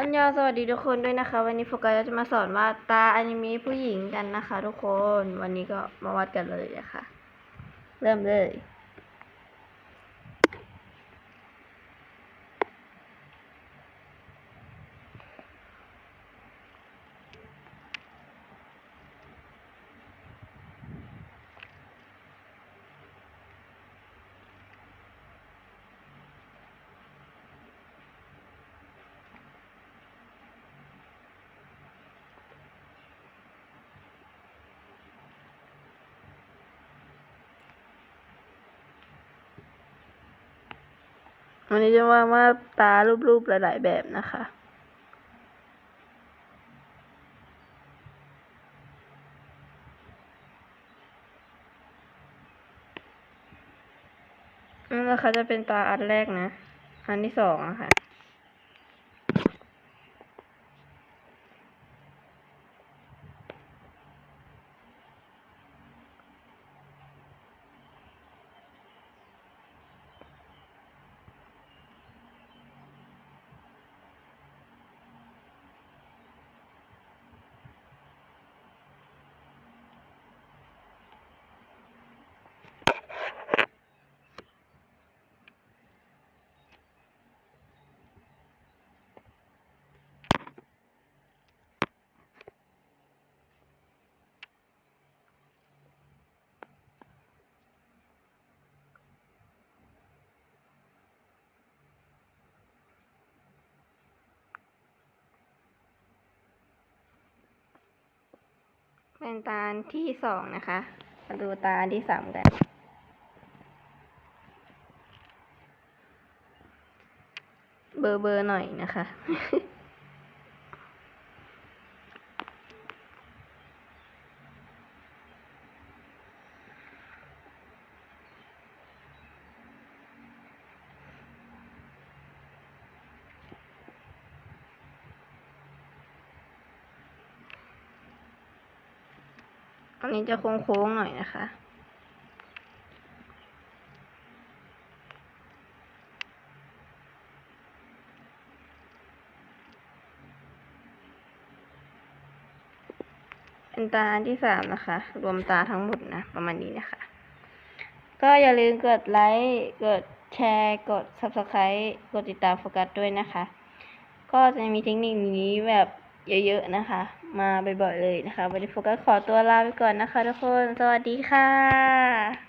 อันยอสวัสดีทุกคนด้วยนะคะ วันนี้โฟกัสจะมาสอนวาดตาอนิเมะผู้หญิงกันนะคะ ทุกคนวันนี้ก็มาวาดกันเลยนะคะ เริ่มเลย วันนี้จะว่าว่าดตารูปๆหลาย ๆ แบบนะคะ นั่นนะคะจะเป็นตาอันแรกนะ อันที่สองนะค่ะ เป็นตาที่สองนะคะ มาดูตาที่สามกัน เบอร์เบอร์หน่อยนะคะ อันนี้จะโค้งๆหน่อยนะคะ เป็นตาอันที่สามนะคะ รวมตาทั้งหมดนะ ประมาณนี้นะคะ ก็อย่าลืมกดไลค์ กดแชร์ กด subscribe กดติดตามโฟกัสด้วยนะคะ ก็จะมีเทคนิคนี้แบบเยอะๆนะคะ มาบ่อยๆเลยนะคะ วันนี้โฟกัสขอตัวลาไปก่อนนะคะทุกคน สวัสดีค่ะ